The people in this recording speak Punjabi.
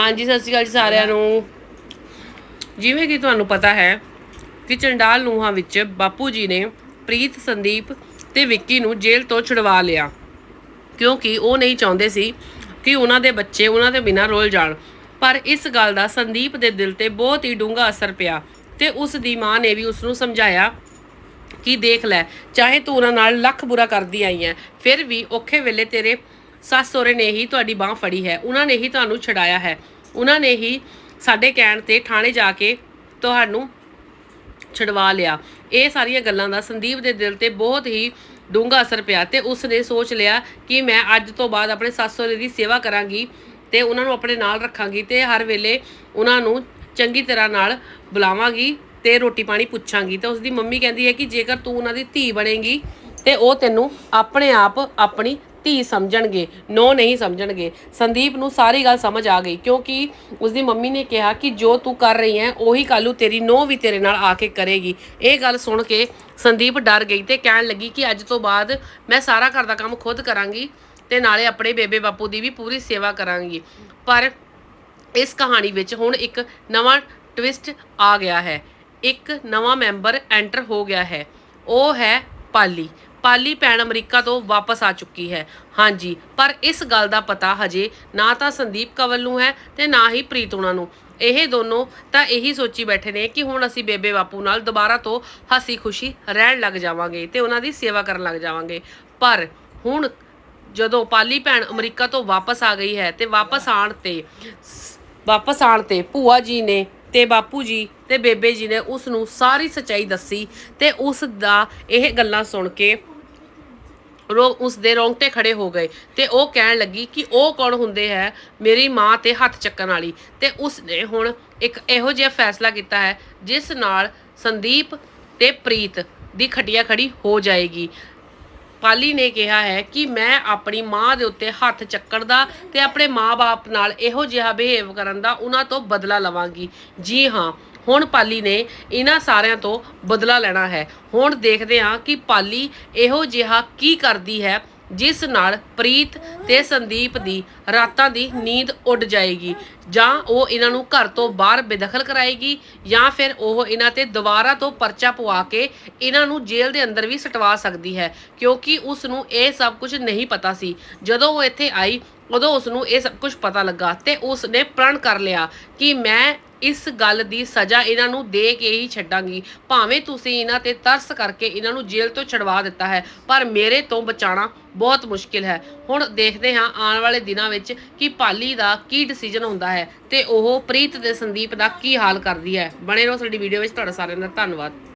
ਹਾਂਜੀ, ਸਤਿ ਸ਼੍ਰੀ ਅਕਾਲ ਜੀ ਸਾਰਿਆਂ ਨੂੰ। ਜਿਵੇਂ ਕਿ ਤੁਹਾਨੂੰ ਪਤਾ ਹੈ ਕਿ ਚੰਡਾਲ ਨੂਹਾਂ ਵਿੱਚ ਬਾਪੂ ਜੀ ਨੇ ਪ੍ਰੀਤ, ਸੰਦੀਪ ਤੇ ਵਿੱਕੀ ਨੂੰ ਜੇਲ੍ਹ ਤੋਂ ਛੁਡਵਾ ਲਿਆ। ਕਿਉਂਕਿ ਉਹ ਨਹੀਂ ਚਾਹੁੰਦੇ ਸੀ ਕਿ ਉਹਨਾਂ ਦੇ ਬੱਚੇ ਉਹਨਾਂ ਦੇ ਬਿਨਾਂ ਰੋਲ ਜਾਣ। ਪਰ ਇਸ ਗੱਲ ਦਾ ਸੰਦੀਪ ਦੇ ਦਿਲ ਤੇ ਬਹੁਤ ਹੀ ਡੂੰਘਾ ਅਸਰ ਪਿਆ ਤੇ ਉਸ ਦੀ ਮਾਂ ਨੇ ਵੀ ਉਸ ਨੂੰ ਸਮਝਾਇਆ ਕਿ ਦੇਖ ਲੈ, ਚਾਹੇ ਤੂੰ ਉਹਨਾਂ ਨਾਲ ਲੱਖ ਬੁਰਾ ਕਰਦੀ ਆਈ ਹੈ, ਫਿਰ ਵੀ ਔਖੇ ਵੇਲੇ ਤੇਰੇ ਸੱਸ ਸਹੁਰੇ ਨੇ ਹੀ ਤੁਹਾਡੀ ਬਾਹ ਫੜੀ ਹੈ, ਉਹਨਾਂ ਨੇ ਹੀ ਤੁਹਾਨੂੰ ਛਡਾਇਆ ਹੈ। ਉਹਨਾਂ ਨੇ ਹੀ ਸਾਡੇ ਕਹਿਣ ਤੇ ਥਾਣੇ ਜਾ ਕੇ ਤੁਹਾਨੂੰ ਛਡਵਾ ਲਿਆ। ਇਹ ਸਾਰੀਆਂ ਗੱਲਾਂ ਦਾ ਸੰਦੀਪ ਦੇ ਦਿਲ ਤੇ ਬਹੁਤ ਹੀ ਡੂੰਘਾ ਅਸਰ ਪਿਆ ਤੇ ਉਸ ਨੇ ਸੋਚ ਲਿਆ ਕਿ ਮੈਂ ਅੱਜ ਤੋਂ ਬਾਅਦ ਆਪਣੇ ਸੱਸ ਸਹੁਰੇ ਦੀ ਸੇਵਾ ਕਰਾਂਗੀ ਤੇ ਉਹਨਾਂ ਨੂੰ ਆਪਣੇ ਨਾਲ ਰੱਖਾਂਗੀ ਤੇ ਹਰ ਵੇਲੇ ਉਹਨਾਂ ਨੂੰ ਚੰਗੀ ਤਰ੍ਹਾਂ ਨਾਲ ਬੁਲਾਵਾਂਗੀ ਤੇ ਰੋਟੀ ਪਾਣੀ ਪੁੱਛਾਂਗੀ। ਤਾਂ ਉਸਦੀ ਮੰਮੀ ਕਹਿੰਦੀ ਹੈ ਕਿ ਜੇਕਰ ਤੂੰ ਉਹਨਾਂ ਦੀ ਧੀ ਬਣੇਗੀ ਤੇ ਉਹ ਤੈਨੂੰ ਆਪਣੇ ਆਪ ਆਪਣੀ ਧੀ ਸਮਝਣਗੇ, ਨੋ ਨਹੀਂ ਸਮਝਣਗੇ। ਸੰਦੀਪ ਨੂੰ ਸਾਰੀ ਗੱਲ ਸਮਝ ਆ ਗਈ ਕਿਉਂਕਿ ਉਸਦੀ ਮੰਮੀ ਨੇ ਕਿਹਾ ਕਿ ਜੋ ਤੂੰ ਕਰ ਰਹੀ ਹੈ, ਉਹੀ ਕੱਲੂ ਤੇਰੀ ਨੋ ਵੀ ਤੇਰੇ ਨਾਲ ਆ ਕੇ ਕਰੇਗੀ। ਇਹ ਗੱਲ ਸੁਣ ਕੇ ਸੰਦੀਪ ਡਰ ਗਈ ਤੇ ਕਹਿਣ ਲੱਗੀ ਕਿ ਅੱਜ ਤੋਂ ਬਾਅਦ ਮੈਂ ਸਾਰਾ ਘਰ ਦਾ ਕੰਮ ਖੁਦ ਕਰਾਂਗੀ ਤੇ ਨਾਲੇ ਆਪਣੇ ਬੇਬੇ ਬਾਪੂ ਦੀ ਵੀ ਪੂਰੀ ਸੇਵਾ ਕਰਾਂਗੀ। ਪਰ ਇਸ ਕਹਾਣੀ ਵਿੱਚ ਹੁਣ ਇੱਕ ਨਵਾਂ ਟਵਿਸਟ ਆ ਗਿਆ ਹੈ। ਇੱਕ ਨਵਾਂ ਮੈਂਬਰ ਐਂਟਰ ਹੋ ਗਿਆ ਹੈ। ਉਹ ਹੈ ਪਾਲੀ। ਪਾਲੀ ਭੈਣ ਅਮਰੀਕਾ ਤੋਂ ਵਾਪਸ ਆ ਚੁੱਕੀ ਹੈ। ਹਾਂਜੀ, ਪਰ ਇਸ ਗੱਲ ਦਾ ਪਤਾ ਹਜੇ ਨਾ ਤਾਂ ਸੰਦੀਪ ਕਵਲ ਨੂੰ ਹੈ ਤੇ ਨਾ ਹੀ ਪ੍ਰੀਤ ਉਹਨਾਂ ਨੂੰ। ਇਹ ਦੋਨੋਂ ਤਾਂ ਇਹੀ ਸੋਚੀ ਬੈਠੇ ਨੇ ਕਿ ਹੁਣ ਅਸੀਂ ਬੇਬੇ ਬਾਪੂ ਨਾਲ ਦੁਬਾਰਾ ਤੋਂ ਹਸੀ ਖੁਸ਼ੀ ਰਹਿਣ ਲੱਗ ਜਾਵਾਂਗੇ ਤੇ ਉਹਨਾਂ ਦੀ ਸੇਵਾ ਕਰਨ ਲੱਗ ਜਾਵਾਂਗੇ। ਪਰ ਹੁਣ ਜਦੋਂ ਪਾਲੀ ਭੈਣ ਅਮਰੀਕਾ ਤੋਂ ਵਾਪਸ ਆ ਗਈ ਹੈ ਤੇ ਵਾਪਸ ਆਣ ਤੇ ਵਾਪਸ ਆਣ ਤੇ ਭੂਆ ਜੀ ਨੇ ਤੇ ਬਾਪੂ ਜੀ ਤੇ ਬੇਬੇ ਜੀ ਨੇ ਉਸ ਨੂੰ ਸਾਰੀ ਸਚਾਈ ਦੱਸੀ ਤੇ ਉਸ ਦਾ ਇਹ ਗੱਲਾਂ ਸੁਣ ਕੇ ਰੋ ਉਸ ਦੇ ਰੋਂਗਟੇ ਖੜੇ ਹੋ ਗਏ ਤੇ ਉਹ ਕਹਿਣ ਲੱਗੀ ਕਿ ਉਹ ਕੌਣ ਹੁੰਦੇ ਹੈ ਮੇਰੀ ਮਾਂ ਤੇ ਹੱਥ ਚੱਕਣ ਵਾਲੀ। ਤੇ ਉਸ ਨੇ ਹੁਣ ਇੱਕ ਇਹੋ ਜਿਹਾ ਫੈਸਲਾ ਕੀਤਾ ਹੈ, ਜਿਸ ਨਾਲ ਸੰਦੀਪ ਤੇ ਪ੍ਰੀਤ ਦੀ ਖਟੀਆ ਖੜੀ ਹੋ ਜਾਏਗੀ। ਪਾਲੀ ਨੇ ਕਿਹਾ ਹੈ ਕਿ ਮੈਂ ਆਪਣੀ ਮਾਂ ਦੇ ਉੱਤੇ ਹੱਥ ਚੱਕਣ ਦਾ ਤੇ ਆਪਣੇ ਮਾਂ-ਬਾਪ ਨਾਲ ਇਹੋ ਜਿਹਾ ਬਿਹੇਵ ਕਰਨ ਦਾ ਉਹਨਾਂ ਤੋਂ ਬਦਲਾ ਲਵਾਂਗੀ। ਜੀ ਹਾਂ ਹੁਣ ਪਾਲੀ ਨੇ ਇਹਨਾਂ ਸਾਰਿਆਂ ਤੋਂ ਬਦਲਾ ਲੈਣਾ ਹੈ। ਹੁਣ ਦੇਖਦੇ ਹਾਂ ਕਿ ਪਾਲੀ ਇਹੋ ਜਿਹਾ ਕੀ ਕਰਦੀ ਹੈ, ਜਿਸ ਨਾਲ ਪ੍ਰੀਤ ਤੇ ਸੰਦੀਪ ਦੀ ਰਾਤਾਂ ਦੀ ਨੀਂਦ ਉੱਡ ਜਾਏਗੀ। ਜਾਂ ਉਹ ਇਹਨਾਂ ਨੂੰ ਘਰ ਤੋਂ ਬਾਹਰ ਬੇਦਖਲ ਕਰਾਏਗੀ ਜਾਂ ਫਿਰ ਉਹ ਇਹਨਾਂ ਤੇ ਦੁਬਾਰਾ ਤੋਂ ਪਰਚਾ ਪਵਾ ਕੇ ਇਹਨਾਂ ਨੂੰ ਜੇਲ੍ਹ ਦੇ ਅੰਦਰ ਵੀ ਸਟਵਾ ਸਕਦੀ ਹੈ, ਕਿਉਂਕਿ ਉਸ ਨੂੰ ਇਹ ਸਭ ਕੁਝ ਨਹੀਂ ਪਤਾ ਸੀ। ਜਦੋਂ ਉਹ ਇੱਥੇ ਆਈ, ਉਦੋਂ ਉਸ ਨੂੰ ਇਹ ਸਭ ਕੁਝ ਪਤਾ ਲੱਗਾ ਤੇ ਉਸ ਨੇ ਪ੍ਰਣ ਕਰ ਲਿਆ ਕਿ ਮੈਂ ਇਸ ਗੱਲ ਦੀ ਸਜ਼ਾ ਇਹਨਾਂ ਨੂੰ ਦੇ ਕੇ ਹੀ ਛੱਡਾਂਗੀ। ਭਾਵੇਂ ਤੁਸੀਂ ਇਹਨਾਂ ਤੇ ਤਰਸ ਕਰਕੇ ਇਹਨਾਂ ਨੂੰ ਜੇਲ੍ਹ ਤੋਂ ਛਡਵਾ ਦਿੱਤਾ ਹੈ, ਪਰ ਮੇਰੇ ਤੋਂ ਬਚਾਉਣਾ ਬਹੁਤ ਮੁਸ਼ਕਿਲ ਹੈ। ਹੁਣ ਦੇਖਦੇ ਹਾਂ ਆਉਣ ਵਾਲੇ ਦਿਨਾਂ ਵਿੱਚ ਕਿ ਪਾਲੀ ਦਾ ਕੀ ਡਿਸੀਜਨ ਹੁੰਦਾ ਹੈ ਤੇ ਉਹ ਪ੍ਰੀਤ ਦੇ ਸੰਦੀਪ ਦਾ ਕੀ ਹਾਲ ਕਰਦੀ ਹੈ। ਬਣੇ ਰਹੋ ਸਾਡੀ ਵੀਡੀਓ ਵਿੱਚ, ਤੁਹਾਡਾ ਸਾਰਿਆਂ ਦਾ ਧੰਨਵਾਦ।